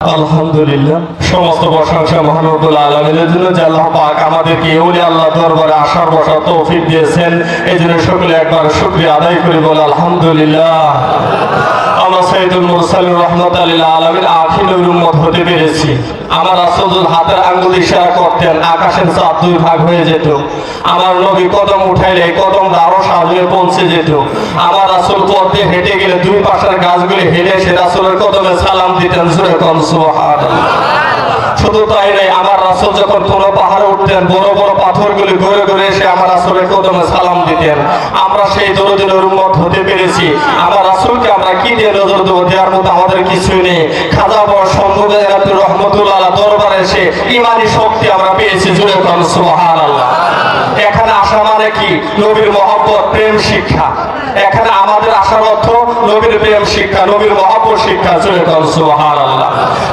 আলহামদুলিল্লাহ, সমস্ত প্রশংসা মহানবুল আলমিনের জন্য যে আল্লাহ পাক আমাদেরকে এউলি আল্লাহ দরবারে আসার বসা তৌফিক দিয়েছেন। এই জন্য সকলে একবার শুক্রিয়া আদায় করি বলে আলহামদুলিল্লাহ। আমরা সৈয়দুল মুরসালিন রহমতুল্লাহ আল্লাহ আখিল উম্মত হতে পেরেছি। আমার রাসূল হাতের আঙ্গুল ইশারা করতেন, আকাশের চাঁদ দুই ভাগ হয়ে যেত। আমার নবী কদম উঠাইলে কদম আরও সামনে পৌঁছে যেত। আমার রাসূল পথে হেঁটে গেলে দুই পাশের গাছগুলি হেলে সে রাসূলের কদমে সালাম দিতেন সুরে কম সুবহানাল্লাহ। শুধু তাই নয় আমার রাসুল যখন কোনো পাহাড়ে উঠতেন, বড় বড় পাথরগুলি ঘুরে ঘুরে এসে আমার রাসূলের কদমে সালাম দিতেন। আমরা সেই দরদিনের উম্মত হতে পেরেছি। আমার রাসূলকে আমরা কি দিয়ে নজর দেবো? দেওয়ার মতো আমাদের কিছুই নেই। খাজা বড় সম্ভবে রহমতুল্লাহ দরবারে এসে ইমানি শক্তি আমরা পেয়েছি জুড়ে কম সুবহানাল্লাহ। এখানে আসা মানে কি? নবীর মহব্বত, প্রেম, শিক্ষা। এখানে আমাদের আসার অর্থ নবীর প্রেম শিক্ষা, নবীর মহাপুর শিক্ষা সুবহানাল্লাহ।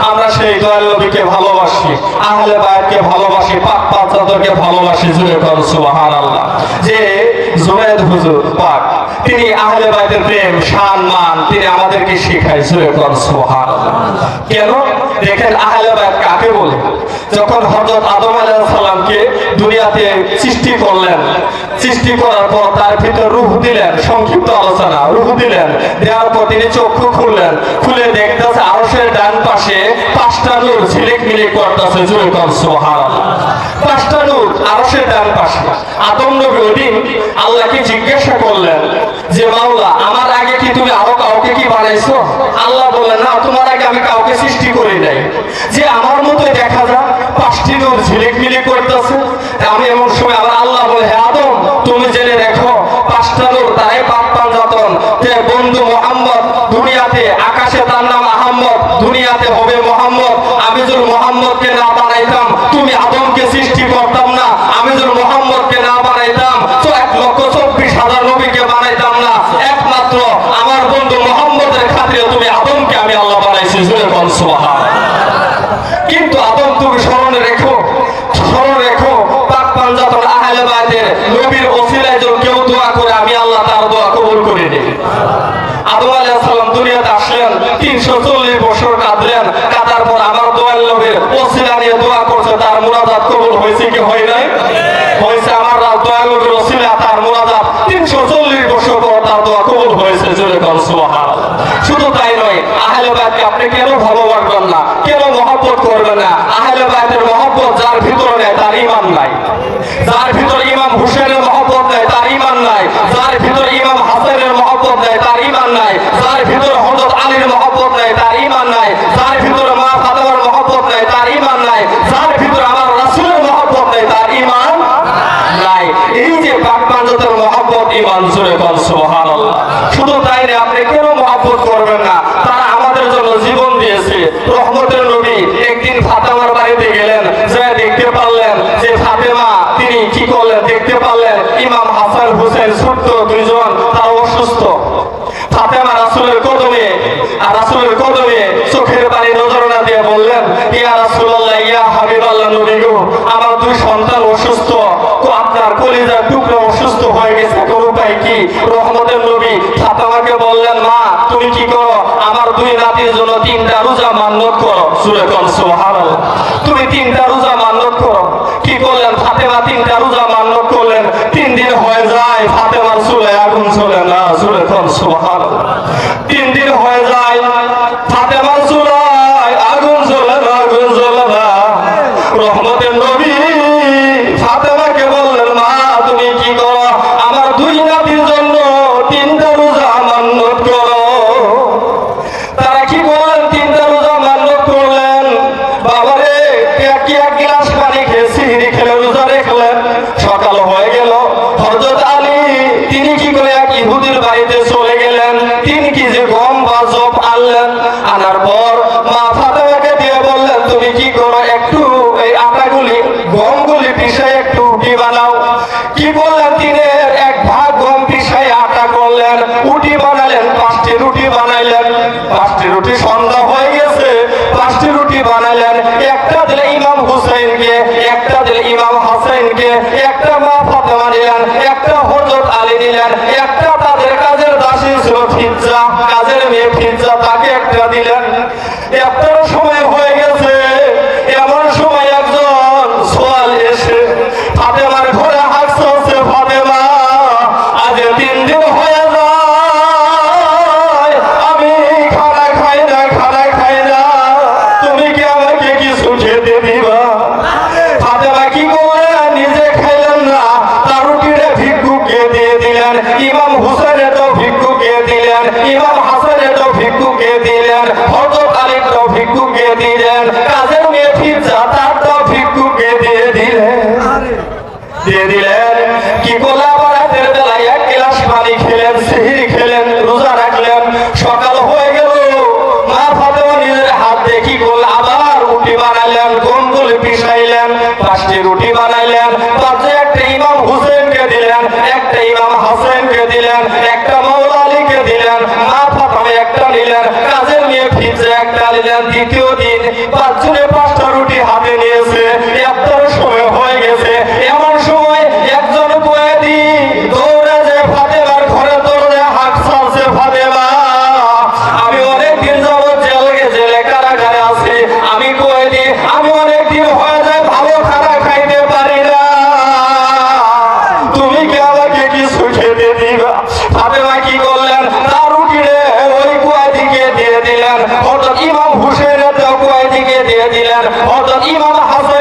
আমরা সেই দয়াল নবীকে ভালোবাসি, আহলে বায়কে ভালোবাসি, পাক ভালোবাসি জুড়ে হার আল্লাহ যে জুনায়েদ হুজুর, পাক তিনি আহলে বায়াতের প্রেম সম্মান তিনি আমাদেরকে কম সুবহানাল্লাহ। কেন? দেখেন আহলে বায়াত কাকে বলে? যখন হযরত আদম আলাইহিস সালামকে দুনিয়াতে সৃষ্টি করলেন, সৃষ্টি করার পর তার ভিতর রূহ দিলেন, সংক্ষিপ্ত আলোচনা, রূহ দিলেন, দেওয়ার পর তিনি চক্ষু খুললেন, খুলে দেখতেছে আরশের ডান পাশে পাঁচটা নূর ঝিলিক মিলিক করতেছে জুড়ে কর, সুবহানাল্লাহ। পাঁচটা নূর আরশের ডান পাশে। আদম নবী ওদিন আল্লাহকে জিজ্ঞাসা করলেন যে মাওলা, আমার আগে কি তুমি আরও কাউকে কি বানাইছো? আল্লাহ বললেন না, তোমার আগে আমি কাউকে সৃষ্টি করি নাই। যে আমার মতো দেখা যায় পাঁচটি নূর ঝিলিক মিলিক করতেছে। আমি এমন সময় আবার আল্লাহ বলে, হে আদম, তুমি জেনে দেখো, পাঁচটা নূর তারাই পাপ পাঞ্জাতন যে বন্ধু মোহাম্মদ, দুনিয়াতে আকাশে তার নাম আহম্মদ, দুনিয়াতে হবে মোহাম্মদ। আমি যদি মোহাম্মদকে না বানাইতাম, তুমি আদমকে সৃষ্টি করতাম না আমি যদি মোহাম্মদকে না বানাইতাম তো এক লক্ষ চব্বিশ হাজার নবীকে বানাইতাম না একমাত্র আমার বন্ধু মোহাম্মদের খাতিরে তুমি আদমকে আমি আল্লাহ বানাইছি জুড়ে বল কিন্তু আদম স্মরণে রেখো, স্মরণ রেখো পাক পাঞ্জাতন আহলে বায়তের নবীর ওসিলায় যেন কেউ দোয়া করে, আমি আল্লাহ তার দোয়া কবুল করে নিই। আদম আলাইহিস সালাম দুনিয়াতে আসলেন 340 বছর কাঁদলেন, কাঁদার পর আমার দোয়াল নবীর ওসিলা নিয়ে দোয়া করছে, তার মুরাদাত কবুল হয়েছে কি হয় নাই? হয়েছে আমার দোয়াল নবীর ওসিলা তার মুরাদাত 340 বছর পর তার দোয়া কবুল হয়েছে জোরে কল সুবহানাল্লাহ শুধু তাই নয় আহলে বায়তকে আপনি কেন ভালোবাসবেন না কেন মহব্বত করবেন না বায়তের মহব্বত যার ভিতরে নেই, তার ঈমান নাই। যার ভিতরে ইমাম হুসেনের মহব্বত নেই, তার ঈমান নাই। যার ভিতরে ইমাম হাসানের মহব্বত নেই, তার ঈমান নাই। যার ভিতরে হযরত আলীর মহব্বত নেই, তার ঈমান নাই। যার ভিতরে মা ফাতেমার মহব্বত নেই, তার ঈমান নাই। যার ভিতরে আমার রাসূলের মহব্বত নেই, তার ঈমান নাই। এই যে পাঞ্জতের মহব্বত ঈমান জুড়ে কল সুবহানাল্লাহ। শুধু তাই না আপনি কেন মহব্বত করবেন না। তারা আমাদের জন্য জীবন দিয়েছে রহমতের নবী একদিন ফাতেমার বাড়িতে গেলেন যে দেখতে পারলেন যে ফাতেমা তিনি কি করলেন দেখতে পারলেন ইমাম হাসান হুসেন ছোট্ট দুইজন তারা অসুস্থ ফাতেমা রাসূলের কদমে আর রাসূলের কদমে চোখের পানি নজর না দিয়ে বললেন ইয়া রাসূলুল্লাহ ইয়া হাবিবাল্লাহ নবী গো আমার দুই সন্তান অসুস্থ তো আপনার কলিজার টুকরো অসুস্থ হয়ে গেছে কি? রহমতের নবী ফাতেমাকে বললেন, মা, তুমি কি করো? আমার দুই নাতির জন্য তিনটা রোজা মান্যত করো। সুরে কল সুবহানাল্লাহ। তুমি তিনটা রোজা মান্যত করো। কি করলেন? ফাতেমা তিনটা রোজা মান্যত করলেন। তিন দিন হয়ে যায়, ফাতেমার চুলে আগুন চলে না, সুরে কল সুবহানাল্লাহ। তিন দিন হয়ে যায় পাঁচটি রুটি সন্ধ্যা হয়ে গেছে। পাঁচটি রুটি বানালেন। একটা দিলে ইমাম হুসাইনকে একটা দিলে ইমাম হাসাইনকে একটা মা ফাতেমা নিলেন, একটা হজরত আলী নিলেন, একটা তাদের কাজের দাসী ছিল ফিজ্জা, কাজের মেয়ে ফিজ্জা, তাকে একটা দিলেন। দিলেন হজর আলী তৌফিক ঘুমিয়ে দিলেন কাজের মেয়ে ফিরজা তার তৌফিক দিয়ে দিলেন। দিয়ে দিলেন কি করলে আবার বেলায় এক গ্লাস পানি খেলেন সিহির খেলেন রোজা রাখলেন সকাল হয়ে গেল মা ফাতেমা হাত দিয়ে কি রুটি বানাইলেন গোল গোল পিসাইলেন পাঁচটি রুটি বানাইলেন পাঁচে لحظات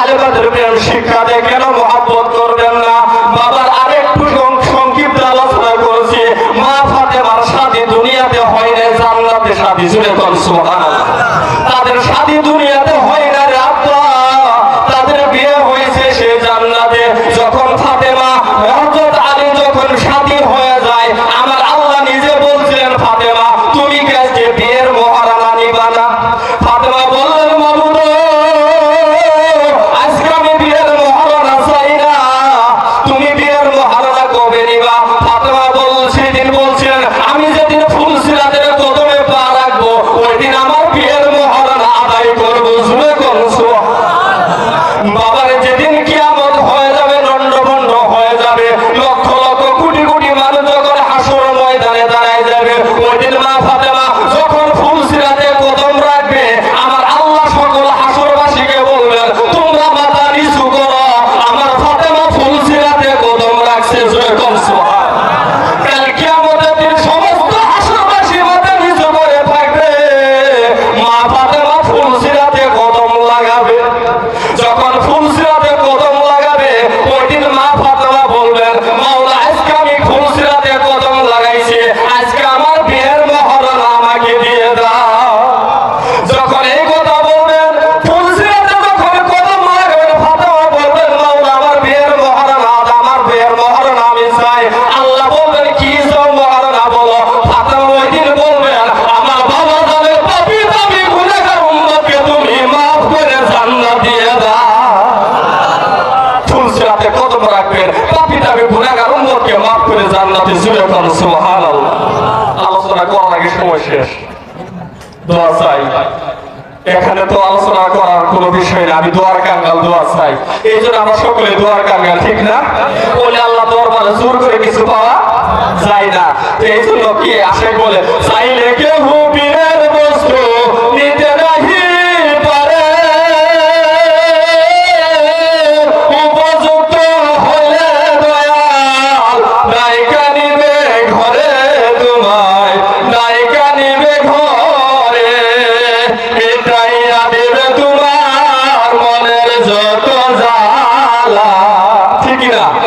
আলেমা ধর্মীয় শিক্ষা দেয় কেন মহাব্বত করবেন না? বাবার আরেকটু সংক্ষিপ্ত আলোচনা করছি। মা ফাতেমার সাথে দুনিয়াতে হয় না জান্নাতে সাথে। জুড়ে জান্নাতে জিলতান সুবহানাল্লাহ। আলোচনা করার আগে সময় শেষ। দোয়া চাই। এখানে তো আলোচনা করার কোনো বিষয় না, আমি দোয়ার কাঙ্গাল, দোয়া চাই। এই জন্য আমরা সকলে দোয়ার কাঙ্গাল, ঠিক না? বলে আল্লাহ দরবারে জোর করে কিছু পাওয়া যায় না। তো এই জন্য কি আসে বলে, চাইলে কেউ বিনের বস্তু 우리가